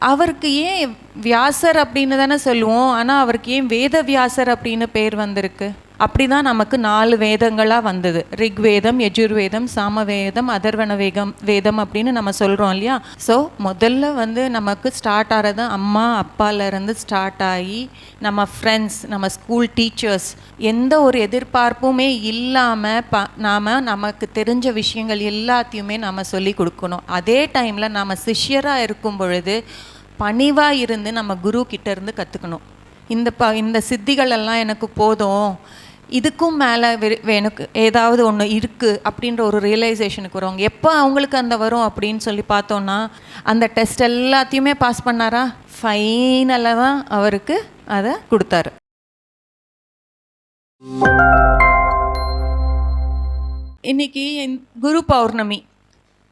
அவருக்கு ஏன் வியாசர் அப்படின்னு தானே சொல்லுவோம் ஆனால் அவருக்கு ஏன் வேத வியாசர் அப்படின்னு பேர் வந்திருக்கு? அப்படி தான் நமக்கு நாலு வேதங்களாக வந்தது. ரிக்வேதம் யஜுர்வேதம் சாமவேதம் அதர்வண வேகம் வேதம் அப்படின்னு நம்ம சொல்கிறோம் இல்லையா? ஸோ முதல்ல வந்து நமக்கு ஸ்டார்ட் ஆகிறது அம்மா அப்பாலேருந்து ஸ்டார்ட் ஆகி நம்ம ஃப்ரெண்ட்ஸ் நம்ம ஸ்கூல் டீச்சர்ஸ் எந்த ஒரு எதிர்பார்ப்புமே இல்லாமல் ப நாம் நமக்கு தெரிஞ்ச விஷயங்கள் எல்லாத்தையுமே நம்ம சொல்லி கொடுக்கணும். அதே டைமில் நம்ம சிஷ்யராக இருக்கும் பொழுது பணிவாக இருந்து நம்ம குரு கிட்டேருந்து கற்றுக்கணும் இந்த ப இந்த சித்திகள் எல்லாம் எனக்கு போதும். இதுக்கும் மேலே எனக்கு ஏதாவது ஒன்று இருக்குது அப்படின்ற ஒரு ரியலைசேஷனுக்கு வருவாங்க. எப்போ அவங்களுக்கு அந்த வரும் அப்படின்னு சொல்லி பார்த்தோன்னா அந்த டெஸ்ட் எல்லாத்தையுமே பாஸ் பண்ணாரா? ஃபைனலாக தான் அவருக்கு அதை கொடுத்தாரு. இன்னைக்கு என் குரு பௌர்ணமி.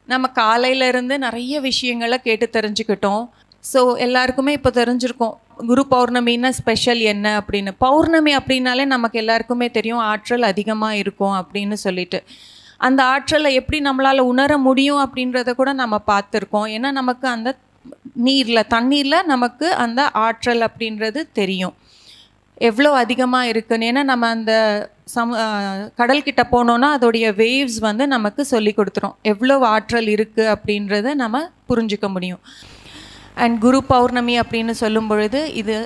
நம்ம காலையில இருந்து நிறைய விஷயங்களை கேட்டு தெரிஞ்சுக்கிட்டோம். ஸோ எல்லாருக்குமே இப்போ தெரிஞ்சிருக்கும் குரு பௌர்ணமின்னா ஸ்பெஷல் என்ன அப்படின்னு. பௌர்ணமி அப்படின்னாலே நமக்கு எல்லாருக்குமே தெரியும் ஆற்றல் அதிகமாக இருக்கும் அப்படின்னு சொல்லிட்டு. அந்த ஆற்றலை எப்படி நம்மளால் உணர முடியும் அப்படின்றத கூட நம்ம பார்த்துருக்கோம். ஏன்னா நமக்கு அந்த நீரில் தண்ணீரில் நமக்கு அந்த ஆற்றல் அப்படின்றது தெரியும். எவ்வளோ அதிகமாக இருக்குன்னு. ஏன்னா நம்ம அந்த சம் கடல்கிட்ட போனோன்னா அதோடைய வேவ்ஸ் வந்து நமக்கு சொல்லி கொடுத்துரும். எவ்வளோ ஆற்றல் இருக்குது அப்படின்றத நம்ம புரிஞ்சுக்க முடியும். அண்ட் குரு பௌர்ணமி அப்படின்னு சொல்லும் பொழுது இது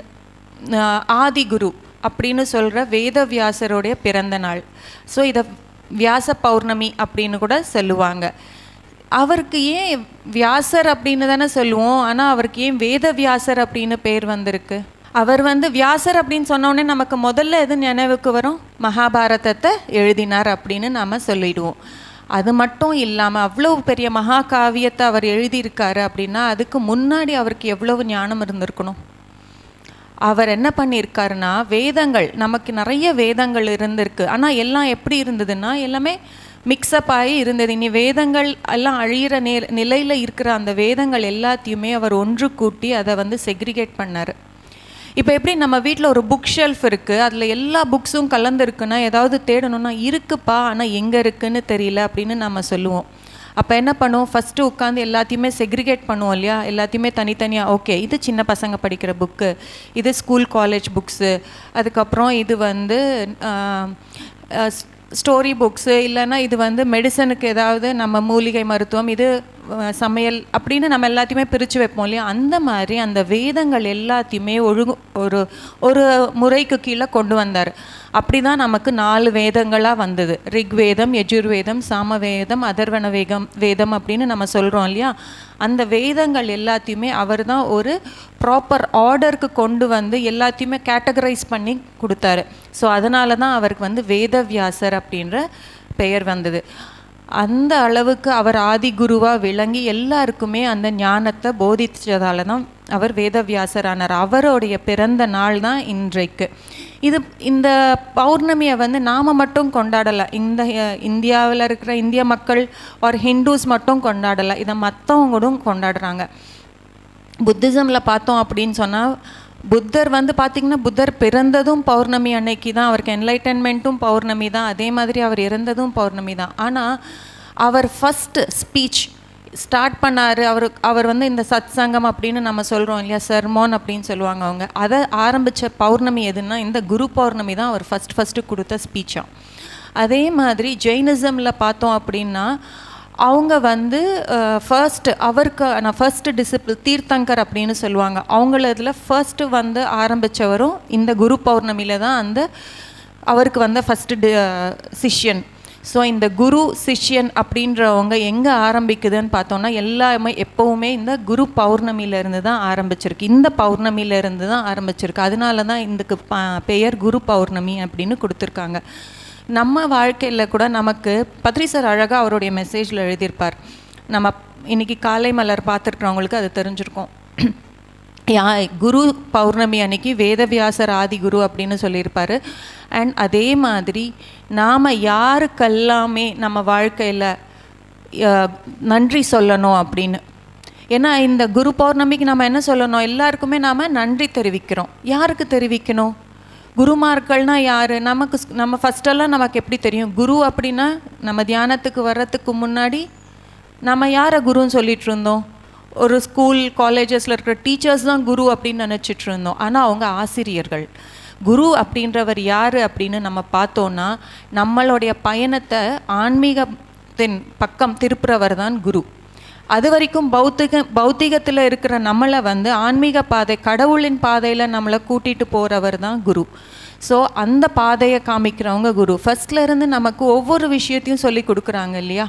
ஆதி குரு அப்படின்னு சொல்கிற வேதவியாசருடைய பிறந்த நாள். ஸோ இதை வியாச பௌர்ணமி அப்படின்னு கூட சொல்லுவாங்க. அவருக்கு ஏன் வியாசர் அப்படின்னு தானே சொல்லுவோம் ஆனால் அவருக்கு ஏன் வேத வியாசர் அப்படின்னு பேர் வந்திருக்கு? அவர் வந்து வியாசர் அப்படின்னு சொன்னோடனே நமக்கு முதல்ல எது நினைவுக்கு வரும்? மகாபாரதத்தை எழுதினார் அப்படின்னு நாம் சொல்லிடுவோம். அது மட்டும் இல்லாமல் அவ்வளோ பெரிய மகா காவியத்தை அவர் எழுதியிருக்காரு அப்படின்னா அதுக்கு முன்னாடி அவருக்கு எவ்வளவு ஞானம் இருந்திருக்கணும். அவர் என்ன பண்ணியிருக்காருன்னா வேதங்கள் நமக்கு நிறைய வேதங்கள் இருந்திருக்கு. ஆனால் எல்லாம் எப்படி இருந்ததுன்னா எல்லாமே மிக்சப் ஆகி இருந்தது. இனி வேதங்கள் எல்லாம் அழியிற நே நிலையில் இருக்கிற அந்த வேதங்கள் எல்லாத்தையுமே அவர் ஒன்று கூட்டி அதை வந்து செக்ரிகேட் பண்ணார். இப்போ எப்படி நம்ம வீட்டில் ஒரு புக் ஷெல்ஃப் இருக்குது அதில் எல்லா புக்ஸும் கலந்துருக்குன்னா ஏதாவது தேடணும்னா இருக்குப்பா ஆனால் எங்கே இருக்குன்னு தெரியல அப்படின்னு நம்ம சொல்லுவோம். அப்போ என்ன பண்ணுவோம்? ஃபஸ்ட்டு உட்காந்து எல்லாத்தையுமே செக்ரிகேட் பண்ணுவோம் இல்லையா? எல்லாத்தையுமே தனித்தனியாக ஓகே இது சின்ன பசங்க படிக்கிற புக்கு இது ஸ்கூல் காலேஜ் புக்ஸு அதுக்கப்புறம் இது வந்து ஸ்டோரி புக்ஸு இல்லைன்னா இது வந்து மெடிசனுக்கு ஏதாவது நம்ம மூலிகை மருத்துவம் இது சமையல் அப்படின்னு நம்ம எல்லாத்தையுமே பிரித்து வைப்போம் இல்லையா? அந்த மாதிரி அந்த வேதங்கள் எல்லாத்தையுமே ஒழுங்கு ஒரு ஒரு முறைக்கு கீழே கொண்டு வந்தார். அப்படி தான் நமக்கு நாலு வேதங்களாக வந்தது. ரிக்வேதம் யஜுர்வேதம் சாமவேதம் அதர்வண வேகம் வேதம் அப்படின்னு நம்ம சொல்கிறோம் இல்லையா? அந்த வேதங்கள் எல்லாத்தையுமே அவர் தான் ஒரு ப்ராப்பர் ஆர்டருக்கு கொண்டு வந்து எல்லாத்தையுமே கேட்டகரைஸ் பண்ணி கொடுத்தாரு. ஸோ அதனால தான் அவருக்கு வந்து வேதவியாசர் அப்படின்ற பெயர் வந்தது. அந்த அளவுக்கு அவர் ஆதி குருவாக விளங்கி எல்லாருக்குமே அந்த ஞானத்தை போதித்ததால தான் அவர் வேதவியாசர் ஆனார் அவருடைய பிறந்த நாள் தான் இன்றைக்கு. இது இந்த பௌர்ணமியை வந்து நாம் மட்டும் கொண்டாடலை. இந்த இந்தியாவில் இருக்கிற இந்திய மக்கள் ஒரு ஹிந்துஸ் மட்டும் கொண்டாடலை. இதை மற்றவங்களும் கொண்டாடுறாங்க. புத்திசமில் பார்த்தோம் அப்படின்னு சொன்னால் புத்தர் வந்து பார்த்திங்கன்னா புத்தர் பிறந்ததும் பௌர்ணமி அன்னைக்கு தான். அவருக்கு என்லைட்டன்மெண்ட்டும் பௌர்ணமி தான். அதே மாதிரி அவர் இறந்ததும் பௌர்ணமி தான். ஆனால் அவர் ஃபஸ்ட்டு ஸ்பீச் ஸ்டார்ட் பண்ணார். அவர் அவர் வந்து இந்த சத் சங்கம் அப்படின்னு நம்ம சொல்கிறோம் இல்லையா? சர்மோன் அப்படின்னு சொல்லுவாங்க அவங்க. அதை ஆரம்பித்த பௌர்ணமி எதுன்னா இந்த குரு பௌர்ணமி தான் அவர் ஃபஸ்ட் ஃபஸ்ட்டு கொடுத்த ஸ்பீச்சாக அதே மாதிரி ஜெயினிசமில் பார்த்தோம் அப்படின்னா அவங்க வந்து ஃபர்ஸ்ட் அவருக்கு நான் ஃபர்ஸ்ட் டிசிப்ளின் தீர்த்தங்கர் அப்படின்னு சொல்லுவாங்க. அவங்கள இதில் ஃபர்ஸ்ட்டு வந்து ஆரம்பித்தவரும் இந்த குரு பௌர்ணமியில் தான் அந்த அவருக்கு வந்த ஃபஸ்ட்டு டி சிஷ்யன். ஸோ இந்த குரு சிஷ்யன் அப்படின்றவங்க எங்கே ஆரம்பிக்குதுன்னு பார்த்தோன்னா எல்லாமே எப்போவுமே இந்த குரு பௌர்ணமியிலேருந்து தான் ஆரம்பிச்சிருக்கு. இந்த பௌர்ணமியிலேருந்து தான் ஆரம்பிச்சிருக்கு. அதனால தான் இதுக்கு பெயர் குரு பௌர்ணமி அப்படின்னு கொடுத்துருக்காங்க. நம்ம வாழ்க்கையில் கூட நமக்கு பத்ரி சார் அழகாக அவருடைய மெசேஜில் எழுதியிருப்பார். நம்ம இன்னைக்கு காலை மலர் பார்த்துருக்குறவங்களுக்கு அது தெரிஞ்சிருக்கும். யா குரு பௌர்ணமி அன்னைக்கு வேதவியாசர் ஆதி குரு அப்படின்னு சொல்லியிருப்பார். அண்ட் அதே மாதிரி நாம் யாருக்கெல்லாமே நம்ம வாழ்க்கையில் நன்றி சொல்லணும் அப்படின்னு. ஏன்னா இந்த குரு பௌர்ணமிக்கு நம்ம என்ன சொல்லணும்? எல்லாருக்குமே நாம் நன்றி தெரிவிக்கிறோம். யாருக்கு தெரிவிக்கணும்? குருமார்கள்னா யார்? நமக்கு நம்ம ஃபஸ்ட்டெல்லாம் நமக்கு எப்படி தெரியும்? குரு அப்படின்னா நம்ம தியானத்துக்கு வர்றதுக்கு முன்னாடி நம்ம யாரை குருன்னு சொல்லிட்டு இருந்தோம் ஒரு ஸ்கூல் காலேஜஸில் இருக்கிற டீச்சர்ஸ் தான் குரு அப்படின்னு நினச்சிட்டு இருந்தோம். ஆனால் அவங்க ஆசிரியர்கள். குரு அப்படின்றவர் யார் அப்படின்னு நம்ம பார்த்தோன்னா நம்மளுடைய பயணத்தை ஆன்மீகத்தின் பக்கம் திருப்புறவர் தான் குரு. அது வரைக்கும் பௌத்திக பௌத்திகத்தில் இருக்கிற நம்மளை வந்து ஆன்மீக பாதை கடவுளின் பாதையில் நம்மளை கூட்டிகிட்டு போகிறவர் தான் குரு. ஸோ அந்த பாதையை காமிக்கிறவங்க குரு. ஃபர்ஸ்ட்ல இருந்து நமக்கு ஒவ்வொரு விஷயத்தையும் சொல்லி கொடுக்குறாங்க இல்லையா?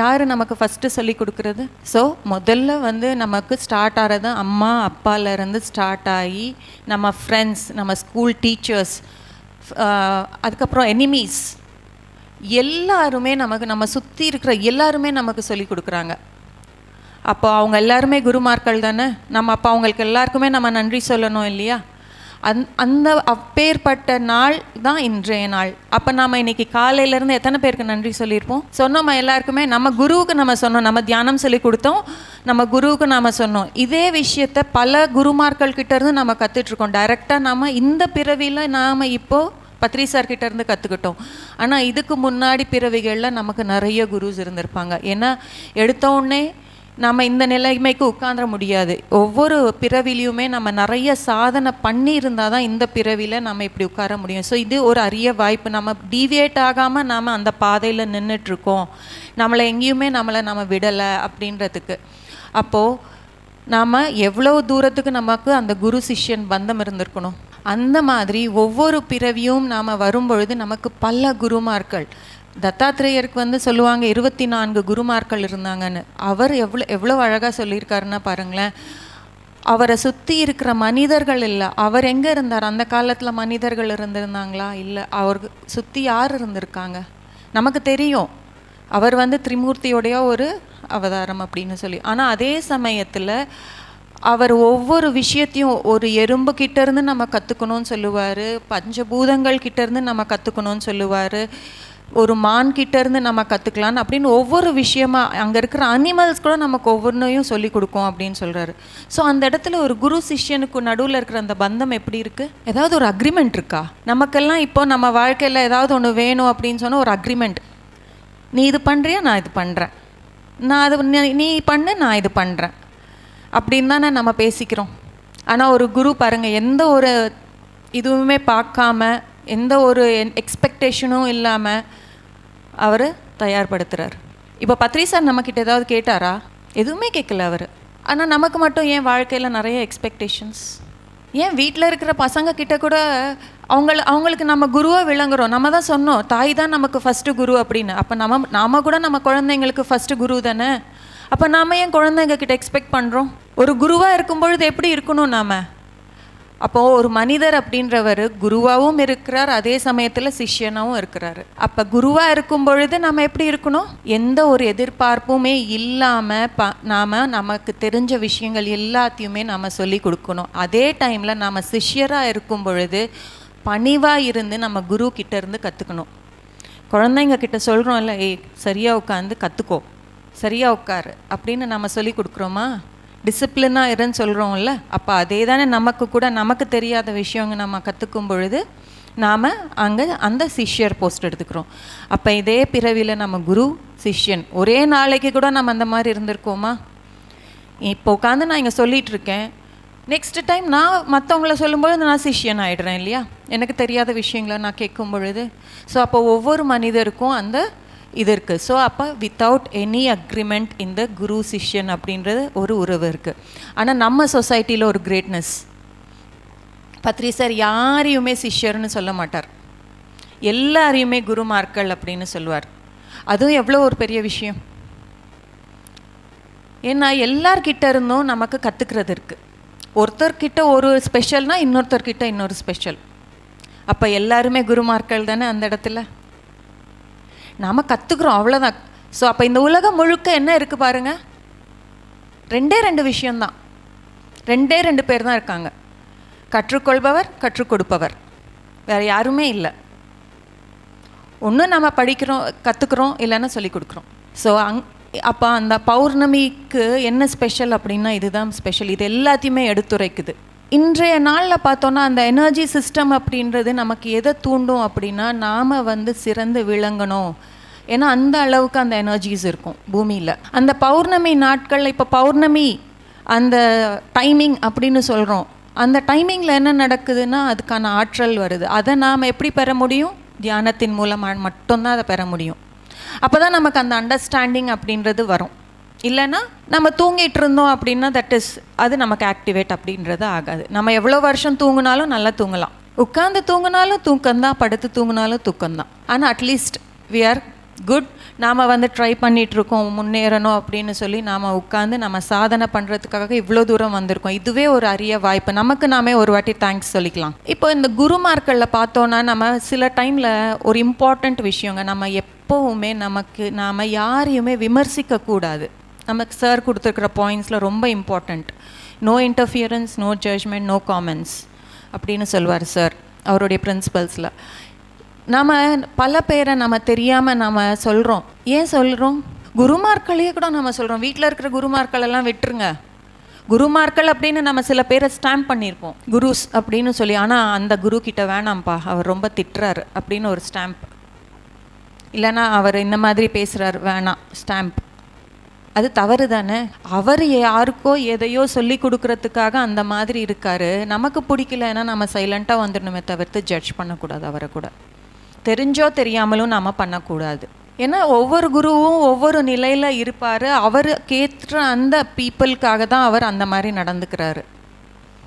யார் நமக்கு ஃபஸ்ட்டு சொல்லி கொடுக்குறது? ஸோ முதல்ல வந்து நமக்கு ஸ்டார்ட் ஆகிறது அம்மா அப்பாலேருந்து ஸ்டார்ட் ஆகி நம்ம ஃப்ரெண்ட்ஸ் நம்ம ஸ்கூல் டீச்சர்ஸ் அதுக்கப்புறம் எனிமீஸ் எல்லாருமே நமக்கு நம்ம சுற்றி இருக்கிற எல்லாருமே நமக்கு சொல்லி கொடுக்குறாங்க. அப்போ அவங்க எல்லாருமே குருமார்கள் தானே? நம்ம அப்போ அவங்களுக்கு எல்லாருக்குமே நம்ம நன்றி சொல்லணும் இல்லையா? அந் அந்த அப்பேற்பட்ட நாள் தான் இன்றைய நாள். அப்போ நாம் இன்னைக்கு காலையிலேருந்து எத்தனை பேருக்கு நன்றி சொல்லியிருப்போம்? சொன்னோம் எல்லாருக்குமே? நம்ம குருவுக்கு நம்ம சொன்னோம். நம்ம தியானம் சொல்லி கொடுத்தோம். நம்ம குருவுக்கு நாம் சொன்னோம். இதே விஷயத்த பல குருமார்கள் கிட்டேருந்து நம்ம கற்றுட்ருக்கோம் டைரெக்டாக நம்ம இந்த பிறவியில் நாம் இப்போது பத்ரி சார் இருந்து கற்றுக்கிட்டோம் ஆனால் இதுக்கு முன்னாடி பிறவிகளில் நமக்கு நிறைய குருஸ் இருந்திருப்பாங்க. ஏன்னா எடுத்த உடனே நம்ம இந்த நிலைமைக்கு உட்காந்துட முடியாது. ஒவ்வொரு பிறவிலையுமே நம்ம நிறைய சாதனை பண்ணி இருந்தால் தான் இந்த பிறவியில் நம்ம இப்படி உட்கார முடியும். ஸோ இது ஒரு அரிய வாய்ப்பு. நம்ம டீவியேட் ஆகாமல் நாம் அந்த பாதையில் நின்றுட்டுருக்கோம் நம்மளை எங்கேயுமே நம்மளை நம்ம விடலை அப்படின்றதுக்கு. அப்போது நாம் எவ்வளோ தூரத்துக்கு நமக்கு அந்த குரு சிஷ்யன் பந்தம் இருந்திருக்கணும்? அந்த மாதிரி ஒவ்வொரு பிறவியும் நாம் வரும்பொழுது நமக்கு பல குருமார்கள். தத்தாத்திரேயருக்கு வந்து சொல்லுவாங்க இருபத்தி நான்கு குருமார்கள் இருந்தாங்கன்னு. அவர் எவ்வளோ எவ்வளோ அழகாக சொல்லியிருக்காருன்னா பாருங்களேன். அவரை சுற்றி இருக்கிற மனிதர்கள் இல்லை. அவர் எங்கே இருந்தார்? அந்த காலத்தில் மனிதர்கள் இருந்திருந்தாங்களா? இல்லை. அவருக்கு சுற்றி யார் இருந்திருக்காங்க? நமக்கு தெரியும். அவர் வந்து திரிமூர்த்தியோடைய ஒரு அவதாரம் அப்படின்னு சொல்லி. ஆனால் அதே சமயத்தில் அவர் ஒவ்வொரு விஷயத்தையும் ஒரு எறும்பு கிட்டேருந்து நம்ம கற்றுக்கணும்னு சொல்லுவார். பஞ்சபூதங்கள் கிட்டேருந்து நம்ம கற்றுக்கணும்னு சொல்லுவார். ஒரு மான் இருந்து நம்ம கற்றுக்கலாம் அப்படின்னு ஒவ்வொரு விஷயமா அங்கே இருக்கிற அனிமல்ஸ் கூட நமக்கு ஒவ்வொன்றையும் சொல்லி கொடுக்கும் அப்படின்னு சொல்கிறாரு ஸோ அந்த இடத்துல ஒரு குரு சிஷ்யனுக்கு நடுவில் இருக்கிற அந்த பந்தம் எப்படி இருக்குது ஏதாவது ஒரு அக்ரிமெண்ட் இருக்கா? நமக்கெல்லாம் இப்போ நம்ம வாழ்க்கையில் ஏதாவது ஒன்று வேணும் அப்படின்னு சொன்னால் ஒரு அக்ரிமெண்ட் நீ இது பண்ணுறியா நான் இது பண்ணுறேன் நான் அது நீ- நீ பண்ணு நான் இது பண்ணுறேன் அப்படின்னு தானே நம்ம பேசிக்கிறோம். ஆனால் ஒரு குரு பாருங்கள் எந்த ஒரு இதுவுமே பார்க்காம எந்த ஒரு எக்ஸ்பெக்டேஷனும் இல்லாமல் அவர் தயார்படுத்துகிறார் இப்போ பத்ரி சார் நம்மக்கிட்ட ஏதாவது கேட்டாரா? எதுவுமே கேட்கல அவர். ஆனால் நமக்கு மட்டும் ஏன் வாழ்க்கையில் நிறைய எக்ஸ்பெக்டேஷன்ஸ் ஏன் வீட்டில் இருக்கிற பசங்க கிட்ட கூட அவங்கள அவங்களுக்கு நம்ம குருவாக விளங்குறோம். நம்ம தான் சொன்னோம் தாய் தான் நமக்கு ஃபஸ்ட்டு குரு அப்படின்னு. அப்போ நம்ம நாம கூட நம்ம குழந்தைங்களுக்கு ஃபஸ்ட்டு குரு தானே? அப்போ நாம் ஏன் குழந்தைங்க கிட்ட எக்ஸ்பெக்ட் பண்ணுறோம் ஒரு குருவாக இருக்கும் பொழுது எப்படி இருக்கணும் நாம? அப்போது ஒரு மனிதர் அப்படின்றவர் குருவாகவும் இருக்கிறார் அதே சமயத்தில் சிஷ்யனாகவும் இருக்கிறாரு. அப்போ குருவாக இருக்கும் பொழுது நம்ம எப்படி இருக்கணும்? எந்த ஒரு எதிர்பார்ப்புமே இல்லாமல் ப நாம் நமக்கு தெரிஞ்ச விஷயங்கள் எல்லாத்தையுமே நம்ம சொல்லி கொடுக்கணும். அதே டைமில் நாம் சிஷ்யராக இருக்கும் பொழுது பணிவாக இருந்து நம்ம குரு கிட்ட இருந்து கற்றுக்கணும் குழந்தைங்க கிட்ட சொல்கிறோம்ல ஏய் சரியாக உட்காந்து கற்றுக்கோ சரியாக உட்காரு. அப்படின்னு நம்ம சொல்லி கொடுக்குறோமா? டிசிப்ளினாக இருன்னு சொல்கிறோம்ல அப்போ அதே தானே நமக்கு கூட நமக்கு தெரியாத விஷயங்க நம்ம கற்றுக்கும் பொழுது நாம் அங்கே அந்த சிஷ்யர் போஸ்ட் எடுத்துக்கிறோம். அப்போ இதே பிறவியில் நம்ம குரு சிஷ்யன் ஒரே நாளைக்கு கூட நம்ம அந்த மாதிரி இருந்திருக்கோமா? இப்போ உட்காந்து நான் இங்கே சொல்லிகிட்ருக்கேன் இருக்கேன் நெக்ஸ்ட் டைம் நான் மற்றவங்கள சொல்லும்பொழுது நான் சிஷ்யன் ஆயிடுறேன் இல்லையா? எனக்கு தெரியாத விஷயங்களை நான் கேட்கும் பொழுது. ஸோ அப்போ ஒவ்வொரு மனிதருக்கும் அந்த இது இருக்குது ஸோ அப்போ வித்தவுட் எனி அக்ரிமெண்ட் இந்த குரு சிஷ்யன் அப்படின்றது ஒரு உறவு இருக்குது ஆனால் நம்ம சொசைட்டியில் ஒரு கிரேட்னஸ் பத்ரி சார் யாரையுமே சிஷ்யர்னு சொல்ல மாட்டார். எல்லாரையுமே குருமார்கள் அப்படின்னு சொல்லுவார். அதுவும் எவ்வளோ ஒரு பெரிய விஷயம். ஏன்னா எல்லார்கிட்ட இருந்தும் நமக்கு கற்றுக்கிறது இருக்குது ஒருத்தர்கிட்ட ஒரு ஸ்பெஷல்னால் இன்னொருத்தர்கிட்ட இன்னொரு ஸ்பெஷல் அப்போ எல்லாருமே குருமார்கள் தானே அந்த இடத்துல? நாம் கற்றுக்குறோம் அவ்வளோதான் ஸோ அப்போ இந்த உலகம் முழுக்க என்ன இருக்குது பாருங்கள் ரெண்டே ரெண்டு விஷயம்தான். ரெண்டே ரெண்டு பேர் தான் இருக்காங்க. கற்றுக்கொள்பவர் கற்றுக் கொடுப்பவர். வேறு யாருமே இல்லை. ஒன்று நம்ம படிக்கிறோம் கற்றுக்குறோம் இல்லைன்னா சொல்லி கொடுக்குறோம். ஸோ அங் அப்போ அந்த பௌர்ணமிக்கு என்ன ஸ்பெஷல் அப்படின்னா இதுதான் ஸ்பெஷல் இது எல்லாத்தையுமே எடுத்துரைக்குது. இன்றைய நாளில் பார்த்தோன்னா அந்த எனர்ஜி சிஸ்டம் அப்படின்றது நமக்கு எதை தூண்டும் அப்படின்னா நாம் வந்து சிறந்து விளங்கணும். ஏன்னா அந்த அளவுக்கு அந்த எனர்ஜிஸ் இருக்கும் பூமியில். அந்த பௌர்ணமி நாட்கள் இப்போ பௌர்ணமி அந்த டைமிங் அப்படின்னு சொல்கிறோம் அந்த டைமிங்கில் என்ன நடக்குதுன்னா அதுக்கான ஆற்றல் வருது. அதை நாம் எப்படி பெற முடியும்? தியானத்தின் மூலமாக மட்டும்தான் அதை பெற முடியும். அப்போ தான் நமக்கு அந்த அண்டர்ஸ்டாண்டிங் அப்படின்றது வரும். இல்லைன்னா நம்ம தூங்கிட்டு இருந்தோம் அப்படின்னா தட் இஸ் அது நமக்கு ஆக்டிவேட் அப்படின்றது ஆகாது. நம்ம எவ்வளோ வருஷம் தூங்கினாலும் நல்லா தூங்கலாம். உட்காந்து தூங்கினாலும் தூக்கம்தான் படுத்து தூங்கினாலும் தூக்கம்தான். ஆனால் அட்லீஸ்ட் வி ஆர் குட் நாம் வந்து ட்ரை பண்ணிகிட்ருக்கோம் முன்னேறணும் அப்படின்னு சொல்லி நாம் உட்காந்து நம்ம சாதனை பண்ணுறதுக்காக இவ்வளோ தூரம் வந்திருக்கோம். இதுவே ஒரு அரிய வாய்ப்பு. நமக்கு நாமே ஒரு வாட்டி தேங்க்ஸ் சொல்லிக்கலாம். இப்போ இந்த குருமார்களில் பார்த்தோன்னா நம்ம சில டைமில் ஒரு இம்பார்ட்டண்ட் விஷயங்க. நம்ம எப்போவுமே நமக்கு நாம் யாரையுமே விமர்சிக்கக்கூடாது. நமக்கு சார் கொடுத்துருக்குற பாயிண்ட்ஸில் ரொம்ப important no interference no judgement no comments அப்படின்னு சொல்லுவார் சார் அவருடைய பிரின்சிபல்ஸில் நம்ம பல பேரை நம்ம தெரியாமல் நம்ம சொல்கிறோம் ஏன் சொல்கிறோம் குருமார்களையே கூட நம்ம சொல்கிறோம் வீட்டில் இருக்கிற குருமார்கள் எல்லாம் விட்டுருங்க. குருமார்கள் அப்படின்னு நம்ம சில பேரை ஸ்டாம்ப் பண்ணியிருப்போம். குருஸ் அப்படின்னு சொல்லி. ஆனால் அந்த குரு கிட்ட வேணாம்ப்பா. அவர் ரொம்ப திட்டுறாரு அப்படின்னு ஒரு ஸ்டாம்ப் இல்லைன்னா அவர் இந்த மாதிரி பேசுகிறார் வேணாம். ஸ்டாம்ப் அது தவறு தானே அவர் யாருக்கோ எதையோ சொல்லி கொடுக்கறதுக்காக அந்த மாதிரி இருக்காரு. நமக்கு பிடிக்கலன்னா நம்ம சைலண்ட்டாக வந்துடணுமே தவிர்த்து ஜட்ஜ் பண்ணக்கூடாது அவரை கூட. தெரிஞ்சோ தெரியாமலும் நாம் பண்ணக்கூடாது. ஏன்னா ஒவ்வொரு குருவும் ஒவ்வொரு நிலையில் இருப்பார். அவருக்கேற்ற அந்த பீப்புளுக்காக தான் அவர் அந்த மாதிரி நடந்துக்கிறாரு.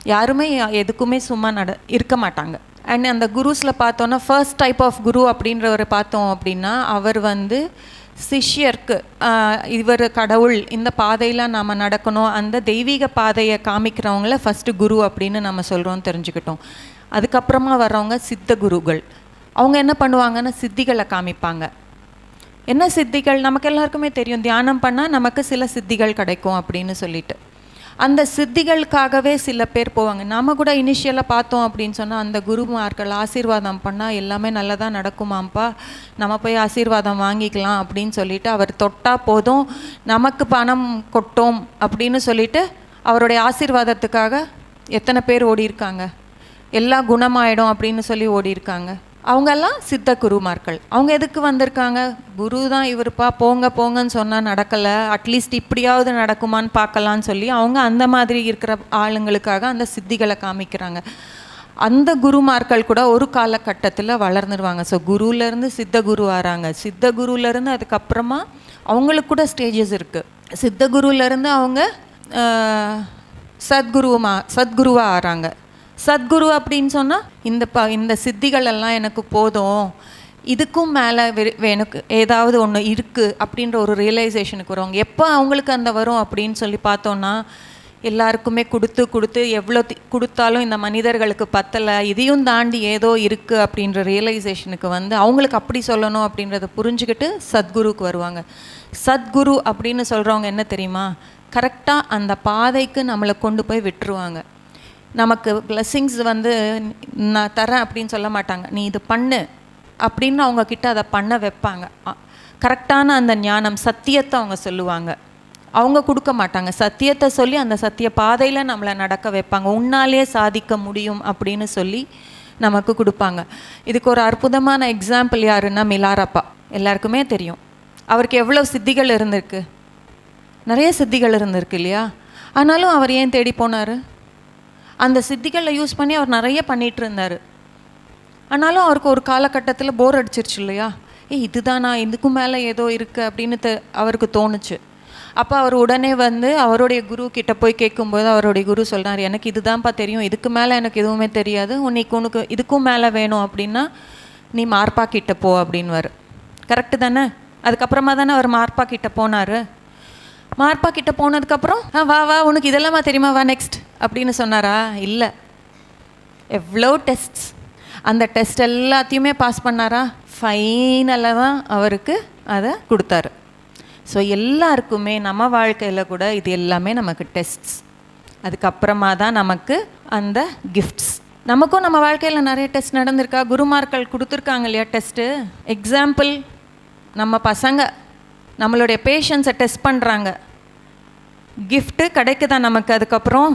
யாருமே எதுக்குமே சும்மா நட இருக்க மாட்டாங்க. அண்ட் அந்த குருஸில் பார்த்தோன்னா ஃபர்ஸ்ட் டைப் ஆஃப் குரு அப்படின்றவரை பார்த்தோம் அப்படின்னா அவர் வந்து சிஷ்யர்க்கு இவர் கடவுள் இந்த பாதையில் நாம் நடக்கணும் அந்த தெய்வீக பாதையை காமிக்கிறவங்கள ஃபஸ்ட்டு குரு அப்படின்னு நம்ம சொல்கிறோம் தெரிஞ்சுக்கிட்டோம். அதுக்கப்புறமா வர்றவங்க சித்த குருகள் அவங்க என்ன பண்ணுவாங்கன்னா சித்திகளை காமிப்பாங்க. என்ன சித்திகள்? நமக்கு எல்லாருக்குமே தெரியும். தியானம் பண்ணால் நமக்கு சில சித்திகள் கிடைக்கும் அப்படின்னு சொல்லிட்டு. அந்த சித்திகளுக்காகவே சில பேர் போவாங்க. நம்ம கூட இனிஷியலாக பார்த்தோம் அப்படின்னு சொன்னால் அந்த குருமார்கள் ஆசீர்வாதம் பண்ணால் எல்லாமே நல்லதாக நடக்குமாம்ப்பா. நம்ம போய் ஆசீர்வாதம் வாங்கிக்கலாம் அப்படின்னு சொல்லிட்டு அவர் தொட்டால் போதும். நமக்கு பணம் கொட்டோம் அப்படின்னு சொல்லிட்டு அவருடைய ஆசீர்வாதத்துக்காக எத்தனை பேர் ஓடி இருக்காங்க எல்லாம் குணமாயிடும் அப்படின்னு சொல்லி ஓடி இருக்காங்க அவங்கெல்லாம் சித்த குருமார்கள். அவங்க எதுக்கு வந்திருக்காங்க? குரு தான் இவருப்பா போங்க போங்கன்னு சொன்னால் நடக்கலை. அட்லீஸ்ட் இப்படியாவது நடக்குமான்னு பார்க்கலான்னு சொல்லி அவங்க அந்த மாதிரி இருக்கிற ஆளுங்களுக்காக அந்த சித்திகளை காமிக்கிறாங்க. அந்த குருமார்கள் கூட ஒரு காலகட்டத்தில் வளர்ந்துருவாங்க. ஸோ குருலேருந்து சித்த குரு ஆறாங்க. சித்த குருலேருந்து அதுக்கப்புறமா அவங்களுக்கு கூட ஸ்டேஜஸ் இருக்குது சித்த குருலேருந்து அவங்க சத்குருமா சத்குருவாக ஆறாங்க. சத்குரு அப்படின்னு சொன்னால் இந்த ப இந்த சித்திகள் எல்லாம் எனக்கு போதும். இதுக்கும் மேலே எனக்கு ஏதாவது ஒன்று இருக்குது அப்படின்ற ஒரு ரியலைசேஷனுக்கு வருவாங்க. எப்போ அவங்களுக்கு அந்த வரும் அப்படின்னு சொல்லி பார்த்தோன்னா எல்லாருக்குமே கொடுத்து கொடுத்து எவ்வளோ கொடுத்தாலும் இந்த மனிதர்களுக்கு பத்தலை. இதையும் தாண்டி ஏதோ இருக்குது அப்படின்ற ரியலைசேஷனுக்கு வந்து அவங்களுக்கு அப்படி சொல்லணும் அப்படின்றத புரிஞ்சுக்கிட்டு சத்குருக்கு வருவாங்க. சத்குரு அப்படின்னு சொல்கிறவங்க என்ன தெரியுமா? கரெக்டாக அந்த பாதைக்கு நம்மளை கொண்டு போய் விட்டுருவாங்க. நமக்கு blessings வந்து நான் தரேன் அப்படின்னு சொல்ல மாட்டாங்க. நீ இது பண்ணு அப்படின்னு அவங்க கிட்ட அதை பண்ண வைப்பாங்க. கரெக்டான அந்த ஞானம் சத்தியத்தை அவங்க சொல்லுவாங்க. அவங்க கொடுக்க மாட்டாங்க. சத்தியத்தை சொல்லி அந்த சத்திய பாதையில் நம்மளை நடக்க வைப்பாங்க. உன்னாலே சாதிக்க முடியும் அப்படின்னு சொல்லி நமக்கு கொடுப்பாங்க. இதுக்கு ஒரு அற்புதமான எக்ஸாம்பிள் யாருன்னா மிலாரப்பா. எல்லாருக்குமே தெரியும். அவருக்கு எவ்வளோ சித்திகள் இருந்திருக்கு? நிறைய சித்திகள் இருந்திருக்கு இல்லையா? ஆனாலும் அவர் ஏன் தேடி போனார்? அந்த சித்திகளை யூஸ் பண்ணி அவர் நிறைய பண்ணிட்டு இருந்தார் ஆனாலும் அவருக்கு ஒரு காலகட்டத்தில் போர் அடிச்சிருச்சு இல்லையா? ஏய் இதுதானா? இதுக்கும் மேலே ஏதோ இருக்குது அப்படின்னு தெ அவருக்கு தோணுச்சு. அப்போ அவர் உடனே வந்து அவருடைய குரு கிட்ட போய் கேட்கும்போது அவருடைய குரு சொல்கிறார் எனக்கு இதுதான்ப்பா தெரியும். இதுக்கு மேலே எனக்கு எதுவுமே தெரியாது. உன்னைக்கு உனக்கு இதுக்கும் மேலே வேணும் அப்படின்னா நீ மார்பா கிட்ட போ அப்படின்வாரு கரெக்டு தானே? அதுக்கப்புறமா தானே அவர் மார்பா கிட்ட போனார். மார்பா கிட்ட போனதுக்கப்புறம் ஆ வா வா உனக்கு இதெல்லாமா தெரியுமா? வா நெக்ஸ்ட் அப்படின்னு சொன்னாரா? இல்லை. எவ்வளோ டெஸ்ட்ஸ் அந்த டெஸ்ட் எல்லாத்தையுமே பாஸ் பண்ணாரா? ஃபைனலாக தான் அவருக்கு அதை கொடுத்தாரு. ஸோ எல்லாருக்குமே நம்ம வாழ்க்கையில் கூட இது எல்லாமே நமக்கு டெஸ்ட்ஸ் அதுக்கப்புறமா தான் நமக்கு அந்த கிஃப்ட்ஸ் நமக்கும் நம்ம வாழ்க்கையில் நிறைய டெஸ்ட் நடந்திருக்கா? குருமார்கள் கொடுத்துருக்காங்க இல்லையா டெஸ்ட்டு எக்ஸாம்பிள் நம்ம பசங்க நம்மளுடைய பேஷன்ஸை டெஸ்ட் பண்ணுறாங்க கிஃப்ட்டு கிடைக்குதா நமக்கு? அதுக்கப்புறம்